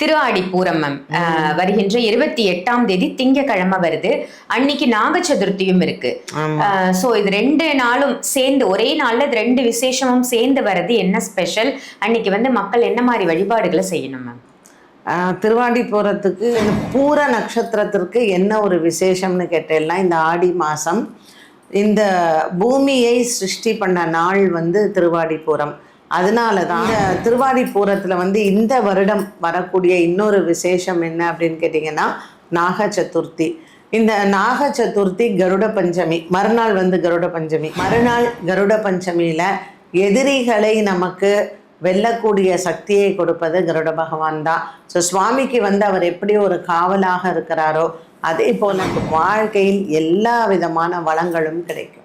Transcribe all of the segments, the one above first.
திருஆடி Pooram ma'am வருகின்ற இருபத்தி எட்டாம் தேதி திங்கக்கிழமை வருது. அன்னைக்கு நாக சதுர்த்தியும் இருக்கு ஸோ இது ரெண்டு நாளும் சேர்ந்து ஒரே நாள்ல இது ரெண்டு விசேஷமும் சேர்ந்து வர்றது என்ன ஸ்பெஷல் அன்னைக்கு வந்து மக்கள் என்ன மாதிரி வழிபாடுகளை செய்யணும் மேம் ஆஹ் திருவாடி போகிறதுக்கு பூர நட்சத்திரத்திற்கு என்ன ஒரு விசேஷம்னு கேட்டேன்னா இந்த ஆடி மாதம் இந்த பூமியை சிருஷ்டி பண்ண நாள் வந்து திருவாடிபுரம். அதனால தான் இந்த திருவாடிபுரத்தில் வந்து இந்த வருடம் வரக்கூடிய இன்னொரு விசேஷம் என்ன அப்படின்னு கேட்டிங்கன்னா நாக சதுர்த்தி இந்த நாக சதுர்த்தி கருட பஞ்சமி. மறுநாள் வந்து கருட பஞ்சமி. மறுநாள் கருட பஞ்சமியில் எதிரிகளை நமக்கு வெல்லக்கூடிய சக்தியை கொடுப்பது கருட பகவான் தான். ஸோ சுவாமிக்கு வந்து அவர் எப்படி ஒரு காவலாக இருக்கிறாரோ அதே போல வாழ்க்கையில் எல்லா விதமான வளங்களும் கிடைக்கும்.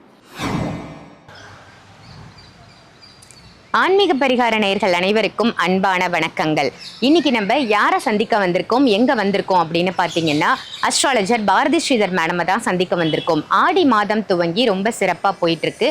ஆன்மீக பரிகார நேயர்கள் அனைவருக்கும் அன்பான வணக்கங்கள். இன்னைக்கு நம்ம யாரை சந்திக்க வந்திருக்கோம் எங்க வந்திருக்கோம் அப்படின்னு பார்த்தீங்கன்னா அஸ்ட்ராலஜர் பாரதி ஸ்ரீதர் மேடமை தான் சந்திக்க வந்திருக்கோம். ஆடி மாதம் துவங்கி ரொம்ப சிறப்பாக போயிட்டு இருக்கு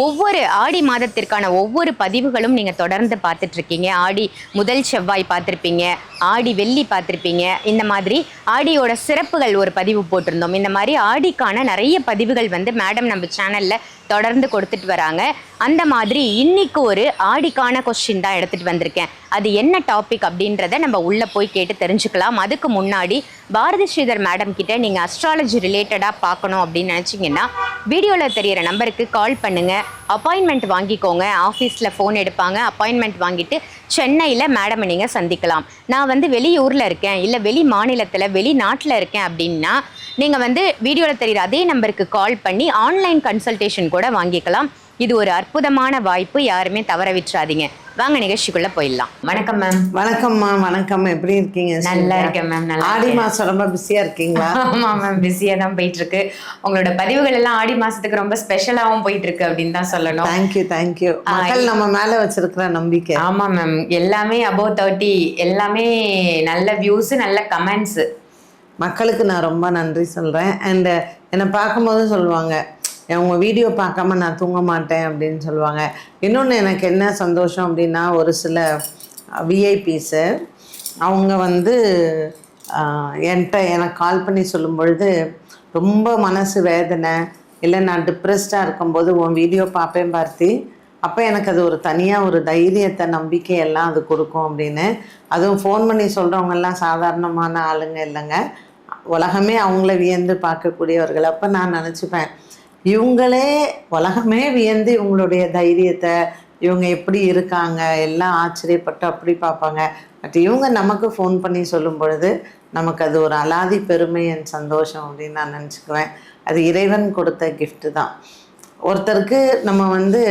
ஒவ்வொரு ஆடி மாதத்திற்கான ஒவ்வொரு பதிவுகளும் நீங்கள் தொடர்ந்து பார்த்துட்டு இருக்கீங்க ஆடி முதல் செவ்வாய் பார்த்துருப்பீங்க ஆடி வெள்ளி பார்த்துருப்பீங்க. இந்த மாதிரி ஆடியோட சிறப்புகள் ஒரு பதிவு போட்டிருந்தோம். இந்த மாதிரி ஆடிக்கான நிறைய பதிவுகள் வந்து மேடம் நம்ம சேனலில் தொடர்ந்து கொடுத்துட்டு வராங்க. அந்த மாதிரி இன்னைக்கு ஒரு ஆடிக்கான கொஸ்டின் தான் எடுத்துட்டு வந்திருக்கேன். அது என்ன டாபிக் அப்படின்றத நம்ம உள்ள போய் கேட்டு தெரிஞ்சுக்கலாம். அதுக்கு முன்னாடி பாரதி ஸ்ரீதர் மேடம் கிட்ட நீங்க அஸ்ட்ராலஜி ரிலேட்டடா பார்க்கணும் அப்படின்னு நினைச்சீங்கன்னா வீடியோவில் தெரியற நம்பருக்கு கால் பண்ணுங்க. அப்பாயின்மெண்ட் வாங்கிக்கோங்க. ஆஃபீஸில் ஃபோன் எடுப்பாங்க. அப்பாயின்மெண்ட் வாங்கிட்டு சென்னையில் மேடமை நீங்கள் சந்திக்கலாம். நான் வந்து வெளியூரில் இருக்கேன். இல்லை வெளி மாநிலத்தில் வெளிநாட்டில் இருக்கேன் அப்படின்னா நீங்கள் வந்து வீடியோவில் தெரியுற அதே நம்பருக்கு கால் பண்ணி ஆன்லைன் கன்சல்டேஷன் கூட வாங்கிக்கலாம். இது ஒரு அற்புதமான வாய்ப்பு. யாருமே தவற விட்டுறாதீங்க. வாங்க நிகழ்ச்சிக்குள்ள போயிடலாம். வணக்கம் மேம் வணக்கம்மா வணக்கம். எப்படி இருக்கீங்க நல்லா இருக்கேன் மேம் நல்லா ஆடி மாசம் ரொம்ப பிஸியா இருக்கீங்களா? ஆமா மேம் பிஸியா தான் போயிட்டு இருக்கு உங்களோட பதிவுகள் எல்லாம் ஆடி மாசத்துக்கு ரொம்ப ஸ்பெஷலாவும் போயிட்டு இருக்கு அப்படின்னு தான் சொல்லணும். தேங்க்யூ தேங்க்யூ மக்கள் நம்ம மேல வச்சிருக்கிற நம்பிக்கை. ஆமா மேம் எல்லாமே அபோவ் தேர்ட்டி எல்லாமே நல்ல வியூஸ் நல்ல கமெண்ட்ஸ் மக்களுக்கு நான் ரொம்ப நன்றி சொல்கிறேன் அண்டு என்னை பார்க்கும்போது சொல்லுவாங்க உங்கள் வீடியோ பார்க்காம நான் தூங்க மாட்டேன் அப்படின்னு சொல்லுவாங்க. இன்னொன்று எனக்கு என்ன சந்தோஷம் அப்படின்னா ஒரு சில விஐபிஸு அவங்க வந்து என்கிட்ட எனக்கு கால் பண்ணி சொல்லும் பொழுது ரொம்ப மனசு வேதனை இல்லை நான் டிப்ரெஸ்டாக இருக்கும்போது உன் வீடியோ பார்ப்பேன் பார்த்தி. அப்போ எனக்கு அது ஒரு தனியாக ஒரு தைரியத்தை நம்பிக்கையெல்லாம் அது கொடுக்கும் அப்படின்னு. அதுவும் ஃபோன் பண்ணி சொல்கிறவங்கெல்லாம் சாதாரணமான ஆளுங்க இல்லைங்க. உலகமே அவங்கள வியந்து பார்க்கக்கூடியவர்கள். அப்போ நான் நினச்சிப்பேன் இவங்களே உலகமே வியந்து இவங்களுடைய தைரியத்தை இவங்க எப்படி இருக்காங்க எல்லாம் ஆச்சரியப்பட்டு அப்படி பார்ப்பாங்க. பட் இவங்க நமக்கு ஃபோன் பண்ணி சொல்லும் பொழுது நமக்கு அது ஒரு அலாதி பெருமை என் சந்தோஷம் அப்படின்னு நான் நினச்சிக்குவேன். அது இறைவன் கொடுத்த கிஃப்ட்டு தான். ஒருத்தருக்கு நம்ம வந்து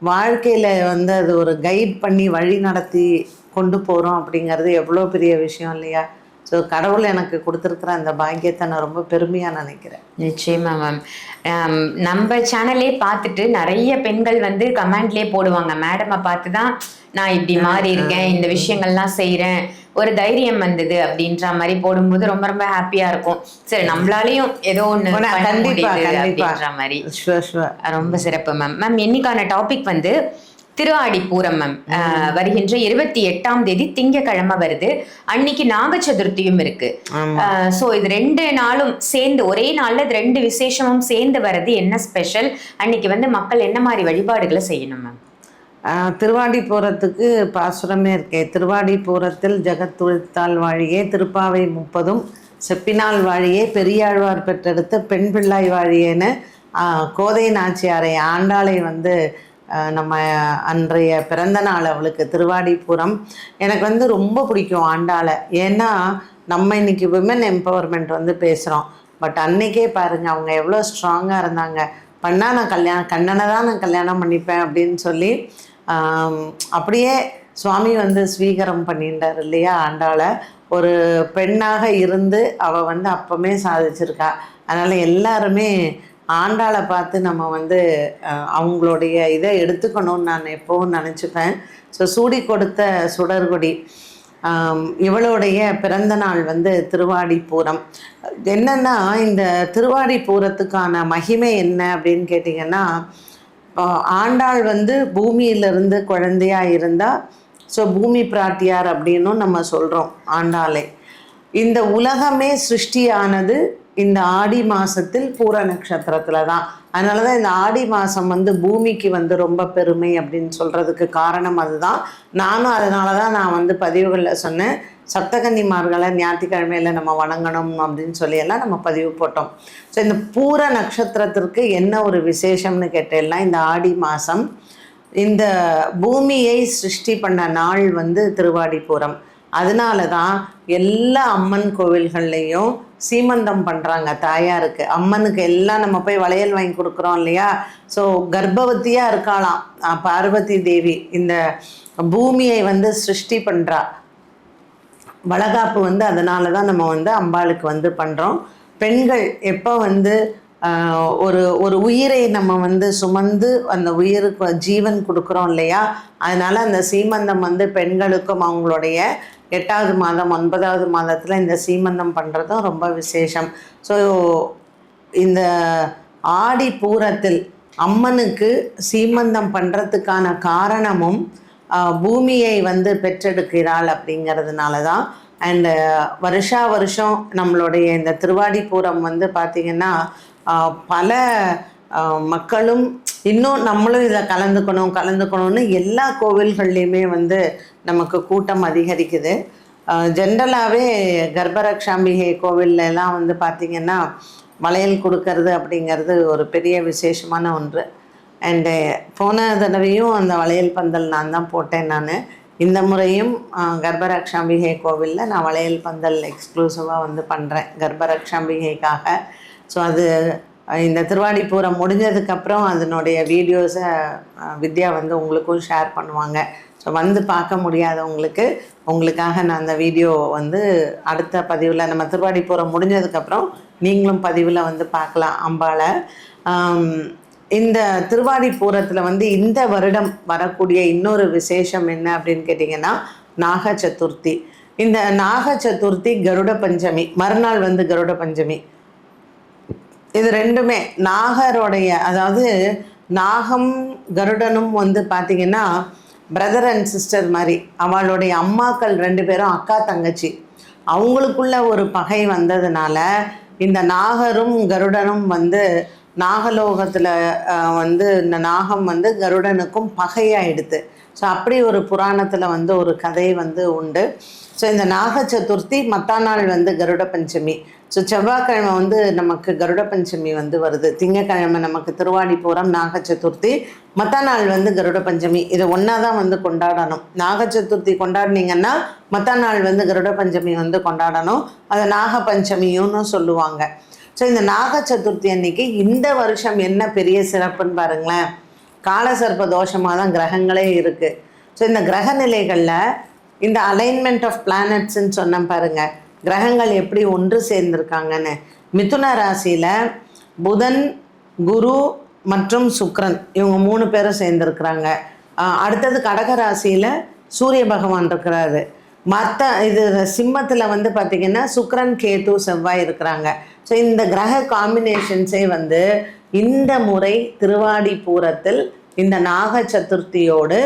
வாழ்க்கையில் வந்து அது ஒரு கைட் பண்ணி வழி நடத்தி கொண்டு போகிறோம் அப்படிங்கிறது எவ்வளோ பெரிய விஷயம் இல்லையா? ஸோ கடவுள் எனக்கு கொடுத்துருக்குற அந்த பாக்கியத்தை நான் ரொம்ப பெருமையாக நினைக்கிறேன். நிச்சயமா மேம் நம்ம சேனலே பார்த்துட்டு நிறைய பெண்கள் வந்து கமெண்ட்லயே போடுவாங்க. மேடமை பார்த்து தான் நான் இப்படி மாறி இருக்கேன் இந்த விஷயங்கள்லாம் செய்றேன். ஒரு தைரியம் வந்தது அப்படின்ற மாதிரி போடும்போது ரொம்ப ரொம்ப ஹாப்பியா இருக்கும். சரி நம்மளாலையும் ஏதோ கண்டிப்பா. அப்படின்ற மாதிரி. ரொம்ப சிறப்பு மேம் மேம் இன்னைக்கான டாபிக் வந்து திருஆடி பூரம் மேம் வருகின்ற இருபத்தி எட்டாம் தேதி திங்கக்கிழமை வருது. அன்னைக்கு நாக சதுர்த்தியும் இருக்கு ஸோ இது ரெண்டு நாளும் சேர்ந்து ஒரே நாள்ல இது ரெண்டு விசேஷமும் சேர்ந்து வர்றது என்ன ஸ்பெஷல் அன்னைக்கு வந்து மக்கள் என்ன மாதிரி வழிபாடுகளை செய்யணும் மேம் ஆஹ் திருவாடி போகிறதுக்கு பாசுரமே இருக்கே. திருவாடி போரத்தில் ஜெகத்துழித்தால் வாழியே திருப்பாவை முப்பதும் செப்பினால் வாழியே பெரியாழ்வார் பெற்றெடுத்த பெண் பிள்ளாய் வாழியேன்னு ஆஹ் கோதை நாச்சியாரை ஆண்டாளை வந்து நம்ம அன்றைய பிறந்த நாள் அவளுக்கு திருவாடிபுரம் எனக்கு வந்து ரொம்ப பிடிக்கும் ஆண்டாளை. ஏன்னா நம்ம இன்றைக்கி விமன் எம்பவர்மெண்ட் வந்து பேசுகிறோம் பட் அன்னைக்கே பாருங்க அவங்க எவ்வளோ ஸ்ட்ராங்காக இருந்தாங்க. பண்ணா நான் கல்யாணம் கண்ணனை தான் நான் கல்யாணம் பண்ணிப்பேன் அப்படின்னு சொல்லி அப்படியே சுவாமி வந்து ஸ்வீகரம் பண்ணிட்டார் இல்லையா ஆண்டாளை. ஒரு பெண்ணாக இருந்து அவள் வந்து அப்பமே சாதிச்சிருக்கா. அதனால் எல்லாருமே ஆண்டாளை பார்த்து நம்ம வந்து அவங்களுடைய இதை எடுத்துக்கணும்னு நான் எப்போவும் நினச்சிப்பேன். ஸோ சூடி கொடுத்த சுடர்கொடி இவளுடைய பிறந்த நாள் வந்து திருவாடிப்பூரம் என்னன்னா இந்த திருவாடிப்பூரத்துக்கான மகிமை என்ன அப்படின்னு கேட்டிங்கன்னா ஆண்டாள் வந்து பூமியிலிருந்து குழந்தையாக இருந்தால் ஸோ பூமி பிராட்டியார் அப்படின்னும் நம்ம சொல்கிறோம் ஆண்டாளே. இந்த உலகமே சிருஷ்டியானது இந்த ஆடி மாசத்தில் பூர நட்சத்திரத்துல தான் அதனால தான் இந்த ஆடி மாதம் வந்து பூமிக்கு வந்து ரொம்ப பெருமை அப்படின்னு சொல்கிறதுக்கு காரணம் அதுதான். நானும் அதனால தான் நான் வந்து பதிவுகளில் சொன்னேன். சப்தகன்னிமார்களை ஞாயிற்றுக்கிழமையில் நம்ம வணங்கணும் அப்படின்னு சொல்லி எல்லாம் நம்ம பதிவு போட்டோம். ஸோ இந்த பூர நட்சத்திரத்திற்கு என்ன ஒரு விசேஷம்னு கேட்டேன்னா இந்த ஆடி மாதம் இந்த பூமியை சிருஷ்டி பண்ண நாள் வந்து திருவாடிபுரம் அதனால தான் எல்லா அம்மன் கோவில்கள்லேயும் சீமந்தம் பண்ணுறாங்க தாயாருக்கு. அம்மனுக்கு எல்லாம் நம்ம போய் வளையல் வாங்கி கொடுக்குறோம் இல்லையா? ஸோ கர்ப்பவதியாக இருக்காளாம் பார்வதி தேவி இந்த பூமியை வந்து சிருஷ்டி பண்ணுறா வளகாப்பு வந்து அதனால தான் நம்ம வந்து அம்பாளுக்கு வந்து பண்ணுறோம் பெண்கள் எப்போ வந்து ஒரு ஒரு உயிரை நம்ம வந்து சுமந்து அந்த உயிருக்கு ஜீவன் கொடுக்குறோம் இல்லையா? அதனால அந்த சீமந்தம் வந்து பெண்களுக்கும் அவங்களுடைய எட்டாவது மாதம் ஒன்பதாவது மாதத்தில் இந்த சீமந்தம் பண்ணுறதும் ரொம்ப விசேஷம். ஸோ இந்த ஆடி பூரத்தில் அம்மனுக்கு சீமந்தம் பண்ணுறதுக்கான காரணமும் பூமியை வந்து பெற்றெடுக்கிறாள் அப்படிங்கிறதுனால தான். அண்டு வருஷா வருஷம் நம்மளுடைய இந்த திருவாடிபுரம் வந்து பார்த்திங்கன்னா பல மக்களும் இன்னும் நம்மளும் இதில் கலந்துக்கணும் கலந்துக்கணும்னு எல்லா கோவில்கள்லையுமே வந்து நமக்கு கூட்டம் அதிகரிக்குது. ஜென்ரலாகவே கர்ப்பரக்ஷாம்பிகை கோவில்லாம் வந்து பார்த்திங்கன்னா வளையல் கொடுக்கறது அப்படிங்கிறது ஒரு பெரிய விசேஷமான ஒன்று. அண்டு போன தடவையும் அந்த வளையல் பந்தல் நான் தான் போட்டேன் நான். இந்த முறையும் கர்ப்பரக்ஷாம்பிகை கோவிலில் நான் வளையல் பந்தல் எக்ஸ்க்ளூசிவாக வந்து பண்ணுறேன் கர்ப்பரக்ஷாம்பிகைக்காக. ஸோ அது இந்த திருவாடிபுரம் முடிஞ்சதுக்கப்புறம் அதனுடைய வீடியோஸை வித்யா வந்து உங்களுக்கும் ஷேர் பண்ணுவாங்க. ஸோ வந்து பார்க்க முடியாதவங்களுக்கு உங்களுக்காக நான் அந்த வீடியோ வந்து அடுத்த பதிவில் நம்ம திருவாடிபுரம் முடிஞ்சதுக்கப்புறம் நீங்களும் பதிவில் வந்து பார்க்கலாம் அம்பாவை இந்த திருவாடிபுரத்தில் வந்து இந்த வருடம் வரக்கூடிய இன்னொரு விசேஷம் என்ன அப்படின்னு கேட்டிங்கன்னா நாக சதுர்த்தி இந்த நாக சதுர்த்தி கருட பஞ்சமி மறுநாள் வந்து கருட பஞ்சமி. இது ரெண்டுமே. நாகருடைய அதாவது நாகம் கருடனும் வந்து பார்த்திங்கன்னா பிரதர் அண்ட் சிஸ்டர் மாதிரி. அவளுடைய அம்மாக்கள் ரெண்டு பேரும் அக்கா தங்கச்சி. அவங்களுக்குள்ள ஒரு பகை வந்ததுனால இந்த நாகரும் கருடனும் வந்து நாகலோகத்தில் வந்து இந்த நாகம் வந்து கருடனுக்கும் பகையாயிடுது. ஸோ அப்படி ஒரு புராணத்தில் வந்து ஒரு கதை வந்து உண்டு. ஸோ இந்த நாக சதுர்த்தி மத்தா நாள் வந்து கருட பஞ்சமி. ஸோ செவ்வாய்க்கிழமை வந்து நமக்கு கருட பஞ்சமி வந்து வருது. திங்கக்கிழமை நமக்கு திருவாடிபுரம் நாக சதுர்த்தி மற்ற நாள் வந்து கருட பஞ்சமி. இதை ஒன்றா தான் வந்து கொண்டாடணும். நாக சதுர்த்தி கொண்டாடினீங்கன்னா மற்ற நாள் வந்து கருட பஞ்சமி வந்து கொண்டாடணும். அதை நாக பஞ்சமியும்னு சொல்லுவாங்க. ஸோ இந்த நாக சதுர்த்தி அன்னைக்கு இந்த வருஷம் என்ன பெரிய சிறப்புன்னு பாருங்களேன். காலசர்ப்ப தோஷமாக தான் கிரகங்களே இருக்குது ஸோ இந்த கிரக நிலைகளில் இந்த அலைன்மெண்ட் ஆஃப் பிளானட்ஸ்ன்னு சொன்னேன் பாருங்கள் கிரகங்கள் எப்படி ஒன்று சேர்ந்திருக்காங்கன்னு? மிதுன ராசியில் புதன் குரு மற்றும் சுக்ரன் இவங்க மூணு பேரும் சேர்ந்துருக்குறாங்க. அடுத்தது கடக ராசியில் சூரிய பகவான் இருக்கிறாரு. மற்ற இது சிம்மத்தில் வந்து பார்த்திங்கன்னா சுக்ரன் கேது செவ்வாய் இருக்கிறாங்க. ஸோ இந்த கிரக காம்பினேஷன்ஸே வந்து இந்த முறை திருவாடிபூரத்தில் இந்த நாக சதுர்த்தியோடு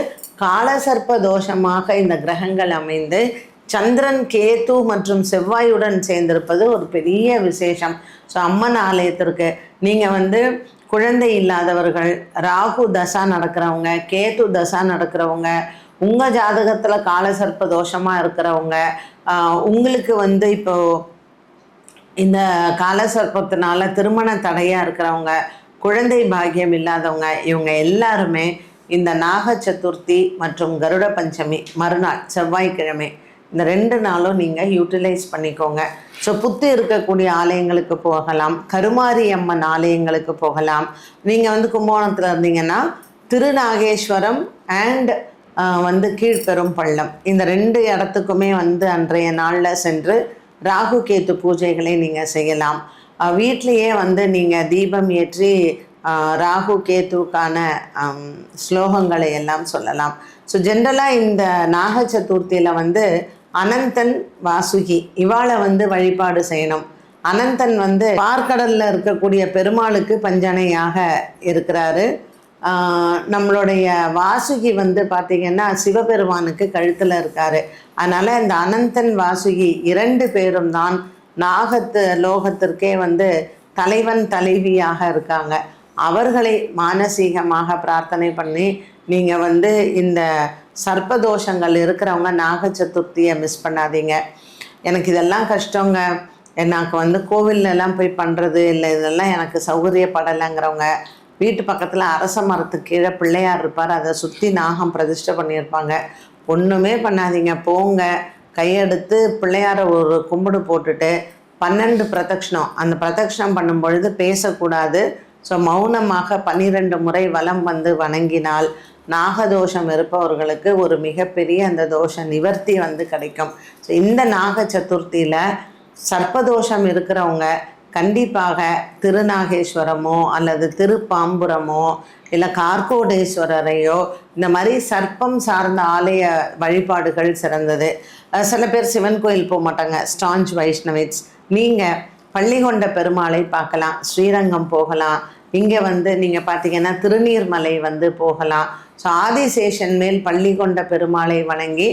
காலசர்ப்ப தோஷமாக இந்த கிரகங்கள் அமைந்து சந்திரன் கேது மற்றும் செவ்வாயுடன் சேர்ந்திருப்பது ஒரு பெரிய விசேஷம். ஸோ அம்மன் ஆலயத்திற்கு நீங்கள் வந்து குழந்தை இல்லாதவர்கள் ராகு தசா நடக்கிறவங்க கேது தசா நடக்கிறவங்க உங்கள் ஜாதகத்தில் காலசர்ப்ப தோஷமாக இருக்கிறவங்க உங்களுக்கு வந்து இப்போது இந்த காலசர்ப்பத்தினால திருமண தடையாக இருக்கிறவங்க குழந்தை பாக்கியம் இல்லாதவங்க இவங்க எல்லாருமே இந்த நாக சதுர்த்தி மற்றும் கருட பஞ்சமி மறுநாள் செவ்வாய்க்கிழமை இந்த ரெண்டு நாளும் நீங்கள் யூட்டிலைஸ் பண்ணிக்கோங்க. ஸோ புத்து இருக்கக்கூடிய ஆலயங்களுக்கு போகலாம். கருமாரி அம்மன் ஆலயங்களுக்கு போகலாம். நீங்கள் வந்து கும்பகோணத்தில் இருந்தீங்கன்னா திருநாகேஸ்வரம் அண்ட் வந்து கீழ்பெரும் பள்ளம். இந்த ரெண்டு இடத்துக்குமே வந்து அன்றைய நாளில் சென்று ராகு கேத்து பூஜைகளை நீங்கள் செய்யலாம். வீட்லேயே வந்து நீங்கள் தீபம் ஏற்றி ராகு கேத்துக்கான ஸ்லோகங்களை எல்லாம் சொல்லலாம். ஸோ ஜென்ரலாக இந்த நாக சதுர்த்தியில் வந்து அனந்தன் வாசுகி. இவாளை வந்து வழிபாடு செய்யணும். அனந்தன் வந்து பார்க்கடலில் இருக்கக்கூடிய பெருமாளுக்கு பஞ்சனையாக இருக்கிறாரு. நம்மளுடைய வாசுகி வந்து பார்த்திங்கன்னா சிவபெருமானுக்கு கழுத்தில் இருக்காரு. அதனால் இந்த அனந்தன் வாசுகி இரண்டு பேரும் தான் நாகத்து லோகத்திற்கே வந்து தலைவன் தலைவியாக இருக்காங்க. அவர்களை மானசீகமாக பிரார்த்தனை பண்ணி நீங்கள் வந்து இந்த சர்ப்பதோஷங்கள் இருக்கிறவங்க நாக சதுர்த்தியை மிஸ் பண்ணாதீங்க. எனக்கு இதெல்லாம் கஷ்டங்க. எனக்கு வந்து கோவில்லலாம் போய் பண்ணுறது இல்லை இதெல்லாம் எனக்கு சௌகரியப்படலைங்கிறவங்க வீட்டு பக்கத்தில் அரச மரத்துக்கு கீழே பிள்ளையார் இருப்பார் அதை சுற்றி நாகம் பிரதிஷ்டை பண்ணியிருப்பாங்க. ஒன்றுமே பண்ணாதீங்க. போங்க. கையெடுத்து பிள்ளையாரை ஒரு கும்பிடு போட்டுட்டு பன்னெண்டு பிரதட்சணம். அந்த பிரதட்சணம் பண்ணும் பொழுது பேசக்கூடாது. ஸோ மௌனமாக பன்னிரெண்டு முறை வலம் வந்து வணங்கினால் நாகதோஷம் இருப்பவர்களுக்கு ஒரு மிகப்பெரிய அந்த தோஷ நிவர்த்தி வந்து கிடைக்கும். ஸோ இந்த நாக சதுர்த்தியில் சர்ப்பதோஷம் இருக்கிறவங்க கண்டிப்பாக திருநாகேஸ்வரமோ அல்லது திருப்பாம்புரமோ இல்லை கார்கோடேஸ்வரரையோ இந்த மாதிரி சர்ப்பம் சார்ந்த ஆலய வழிபாடுகள் சிறந்தது. சில பேர் சிவன் கோயில் போக மாட்டாங்க. ஸ்டாஞ்ச் வைஷ்ணவிட்ஸ் நீங்கள் பள்ளிகொண்ட பெருமாளை பார்க்கலாம் ஸ்ரீரங்கம் போகலாம். இங்கே வந்து நீங்கள் பார்த்தீங்கன்னா திருநீர்மலை வந்து போகலாம். ஸோ ஆதிசேஷன் மேல் பள்ளி கொண்ட பெருமாளை வணங்கி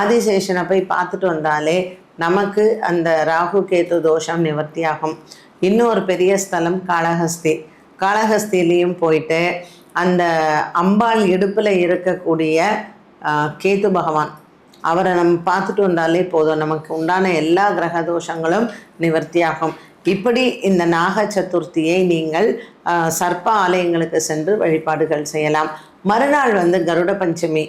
ஆதிசேஷனை போய் பார்த்துட்டு வந்தாலே நமக்கு அந்த ராகு கேது தோஷம் நிவர்த்தியாகும். இன்னொரு பெரிய ஸ்தலம் காளஹஸ்தி. காளஹஸ்திலையும் போயிட்டு அந்த அம்பாள் இடுப்பில் இருக்கக்கூடிய கேது பகவான் அவரை நம்ம பார்த்துட்டு வந்தாலே போதும். நமக்கு உண்டான எல்லா கிரக தோஷங்களும் நிவர்த்தியாகும். இப்படி இந்த நாக சதுர்த்தியை நீங்கள் சர்ப்ப ஆலயங்களுக்கு சென்று வழிபாடுகள் செய்யலாம். மறுநாள் வந்து கருட பஞ்சமி.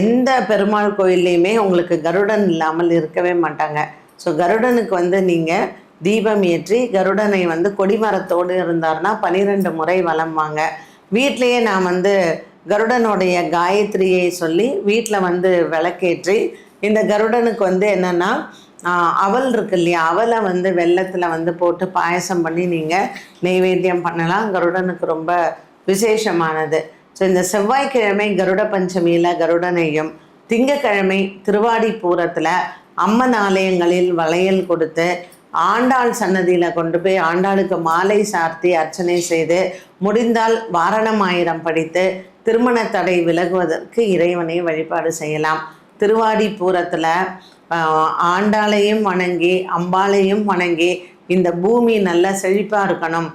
எந்த பெருமாள் கோயில்லையுமே உங்களுக்கு கருடன் இல்லாமல் இருக்கவே மாட்டாங்க. ஸோ கருடனுக்கு வந்து நீங்கள் தீபம் ஏற்றி கருடனை வந்து கொடிமரத்தோடு இருந்தார்னா பனிரெண்டு முறை வலம் வாங்க. வீட்டிலேயே நான் வந்து கருடனுடைய காயத்ரியை சொல்லி வீட்டில் வந்து விளக்கேற்றி இந்த கருடனுக்கு வந்து என்னென்னா அவல் இருக்கு இல்லையா? அவலை வந்து வெள்ளத்தில் வந்து போட்டு பாயசம் பண்ணி நீங்கள் நெய்வேத்தியம் பண்ணலாம். கருடனுக்கு ரொம்ப விசேஷமானது. ஸோ இந்த செவ்வாய்க்கிழமை கருட பஞ்சமியில் கருடனையும் திங்கக்கிழமை திருவாடிப்பூரத்தில் அம்மன் ஆலயங்களில் வளையல் கொடுத்து ஆண்டாள் சன்னதியில் கொண்டு போய் ஆண்டாளுக்கு மாலை சார்த்தி அர்ச்சனை செய்து முடிந்தால் வாரணம் ஆயிரம் படித்து திருமண தடை விலகுவதற்கு இறைவனை வழிபாடு செய்யலாம். திருவாடிப்பூரத்தில் ஆண்டாளையும் வணங்கி அம்பாளையும் வணங்கி இந்த பூமி நல்லா செழிப்பாக இருக்கணும்.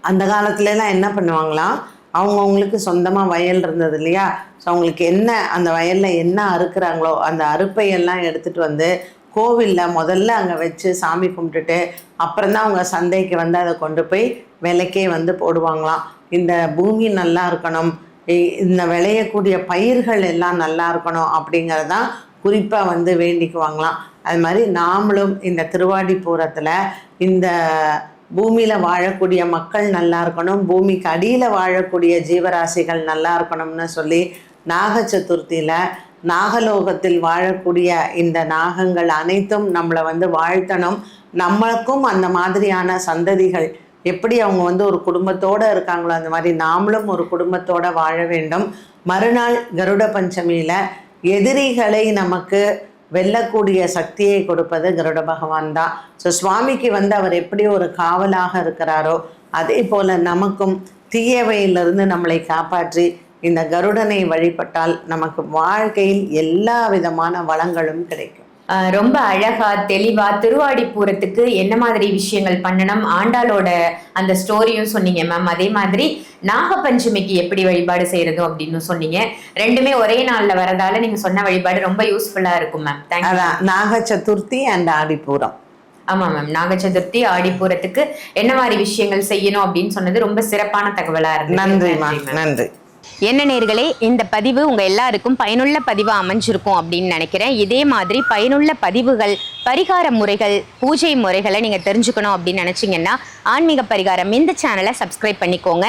அந்த காலத்துலலாம் என்ன பண்ணுவாங்களாம் அவங்கவுங்களுக்கு சொந்தமாக வயல் இருந்தது இல்லையா? ஸோ அவங்களுக்கு என்ன அந்த வயலில் என்ன அறுக்கிறாங்களோ அந்த அறுப்பையெல்லாம் எடுத்துகிட்டு வந்து கோவிலில் முதல்ல அங்கே வச்சு சாமி கும்பிட்டுட்டு அப்புறம்தான் அவங்க சந்தைக்கு வந்து அதை கொண்டு போய் விலைக்கே வந்து போடுவாங்களாம். இந்த பூமி நல்லா இருக்கணும் இ- இந்த விளையக்கூடிய பயிர்கள் எல்லாம் நல்லா இருக்கணும் அப்படிங்கிறதான் குறிப்பாக வந்து வேண்டிக்குவாங்களாம். அது மாதிரி நாமளும் இந்த திருவாடிப்பூரத்தில் இந்த பூமியில் வாழக்கூடிய மக்கள் நல்லா இருக்கணும் பூமிக்கு அடியில் வாழக்கூடிய ஜீவராசிகள் நல்லா இருக்கணும்னு சொல்லி நாக சதுர்த்தியில் நாகலோகத்தில் வாழக்கூடிய இந்த நாகங்கள் அனைத்தும் நம்மளை வந்து வாழ்த்தணும். நம்மளுக்கும் அந்த மாதிரியான சந்ததிகள் எப்படி அவங்க வந்து ஒரு குடும்பத்தோடு இருக்காங்களோ அந்த மாதிரி நாமளும் ஒரு குடும்பத்தோடு வாழ வேண்டும். மறுநாள் கருட பஞ்சமியில் எதிரிகளை நமக்கு வெல்லக்கூடிய சக்தியை கொடுப்பது கருட பகவான் தான். ஸோ சுவாமிக்கு வந்து அவர் எப்படி ஒரு காவலாக இருக்கிறாரோ அதே போல் நமக்கும் தீயவையிலிருந்து நம்மளை காப்பாற்றி இந்த கருடனை வழிபட்டால் நமக்கு வாழ்க்கையில் எல்லா விதமான வளங்களும் கிடைக்கும். ரொம்ப அழகா தெளிவா திருவாடிப்பூரத்துக்கு என்ன மாதிரி விஷயங்கள் பண்ணணும் ஆண்டாளோட அந்த ஸ்டோரியும் சொன்னீங்க மேம் அதே மாதிரி நாகபஞ்சமிக்கு எப்படி வழிபாடு செய்யறதும் அப்படின்னு சொன்னீங்க. ரெண்டுமே ஒரே நாள்ல வரதால நீங்க சொன்ன வழிபாடு ரொம்ப யூஸ்ஃபுல்லா இருக்கும் மேம் தேங்க்யூ அதான் நாக சதுர்த்தி அண்ட் ஆடிப்பூரம். ஆமா மேம் நாக சதுர்த்தி ஆடிப்பூரத்துக்கு என்ன மாதிரி விஷயங்கள் செய்யணும் அப்படின்னு சொன்னது ரொம்ப சிறப்பான தகவலா இருக்கு நன்றிம்மா நன்றி. என்ன நேர்களே இந்த பதிவு உங்கள் எல்லாருக்கும் பயனுள்ள பதிவாக அமைஞ்சிருக்கும் அப்படின்னு நினைக்கிறேன். இதே மாதிரி பயனுள்ள பதிவுகள் பரிகார முறைகள் பூஜை முறைகளை நீங்க தெரிஞ்சுக்கணும் அப்படின்னு நினைச்சீங்கன்னா ஆன்மீக பரிகாரம் இந்த சேனலை சப்ஸ்கிரைப் பண்ணிக்கோங்க.